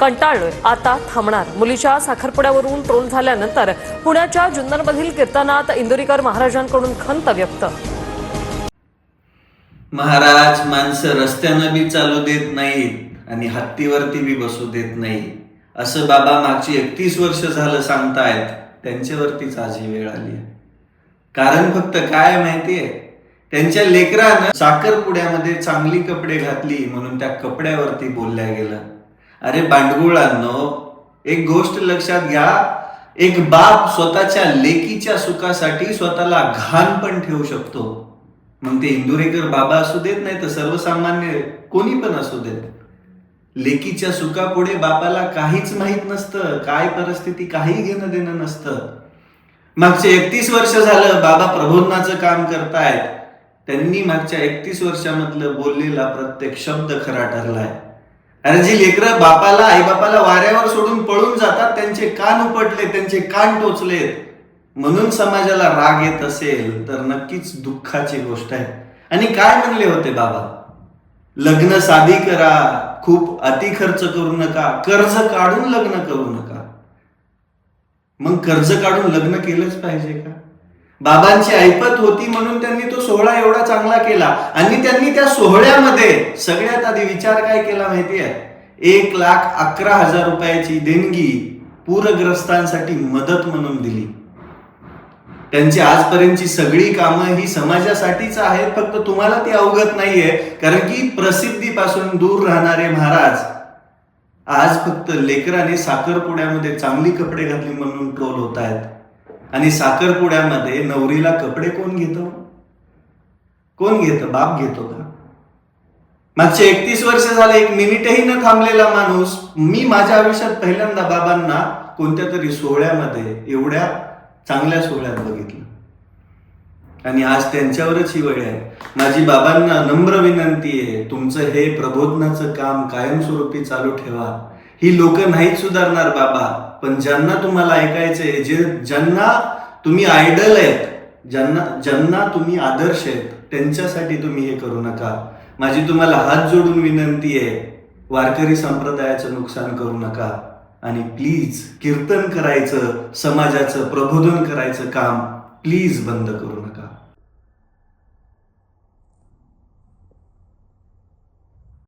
कंटाळलोय. आता थांबणार. मुलीच्या साखरपुड्यावरून ट्रोल झाल्यानंतर पुण्याच्या जुन्नरमधील कीर्तनात इंदोरीकर महाराजांकडून खंत व्यक्त. महाराज माणसं रस्त्यानं बी चालू देत नाहीत आणि हत्तीवरती बी बसू देत नाही. असं बाबा मागची एकतीस वर्ष झालं सांगतायत. त्यांच्यावरतीच आज ही वेळ आली आहे. कारण फक्त काय माहितीये? त्यांच्या लेकरानं साखरपुड्यामध्ये चांगली कपडे घातली म्हणून त्या कपड्यावरती बोलल्या गेलं. अरे बांडगुळांनो एक गोष्ट लक्षात घ्या. एक बाप स्वतःच्या लेकीच्या सुखासाठी स्वतःला घाण पण ठेवू शकतो. मग ते इंदुरेकर बाबा असू देत नाही तर सर्वसामान्य कोणी पण असू देत. लेकीच्या सुखापुढे बापाला काहीच माहीत नसतं काय परिस्थिती काही घेणं देणं नसतं. मागचे एकतीस वर्ष झालं बाबा प्रबोधनाचं काम करतायत. त्यांनी मागच्या एकतीस वर्षामधलं बोललेला प्रत्येक शब्द खरा ठरलाय. अरे जी लेकरं बापाला आईबापाला वाऱ्यावर सोडून पळून जातात त्यांचे कान उपटले त्यांचे कान टोचले. म्हणून समाजाला राग येत असेल तर नक्कीच दुःखाची गोष्ट आहे. आणि काय म्हणले होते बाबा? लग्न साधी करा खूप अति खर्च करू नका कर्ज काढून लग्न करू नका. मग कर्ज काढून लग्न केलंच पाहिजे का? बाबांची ऐपत होती म्हणून त्यांनी तो सोहळा एवढा चांगला केला. आणि त्यांनी त्या सोहळ्यामध्ये सगळ्यात आधी विचार काय केला माहितीये? एक लाख अकरा हजार रुपयाची देणगी पूरग्रस्तांसाठी मदत म्हणून दिली. त्यांची आजपर्यंतची सगळी कामं ही समाजासाठीच आहेत फक्त तुम्हाला ती अवगत नाहीये कारण की प्रसिद्धीपासून दूर राहणारे महाराज आज फक्त लेकराने साखरपुड्यामध्ये चांगली कपडे घातली म्हणून ट्रोल होत आहेत आणि साखरपुड्यामध्ये नवरीला कपडे कोण घेतो? कोण घेतं? बाप घेतो का? मागचे एकतीस वर्ष झाले एक मिनिटही न थांबलेला माणूस मी माझ्या आयुष्यात पहिल्यांदा बाबांना कोणत्या तरी सोहळ्यामध्ये एवढ्या चांगल्या सोहळ्यात बघितलं. आणि आज त्यांच्यावरच ही वेळ आहे. माझी बाबांना नम्र विनंती आहे तुमचं हे प्रबोधनाचं काम कायमस्वरूपी चालू ठेवा. ही लोक नाहीत सुधारणार बाबा. पण ज्यांना तुम्हाला ऐकायचंय जे ज्यांना तुम्ही आयडल आहेत ज्यांना ज्यांना तुम्ही आदर्श आहेत त्यांच्यासाठी तुम्ही हे करू नका. माझी तुम्हाला हात जोडून विनंती आहे वारकरी संप्रदायाचं नुकसान करू नका. आणि प्लीज कीर्तन करायचं समाजाचं प्रबोधन करायचं काम प्लीज बंद करू नका.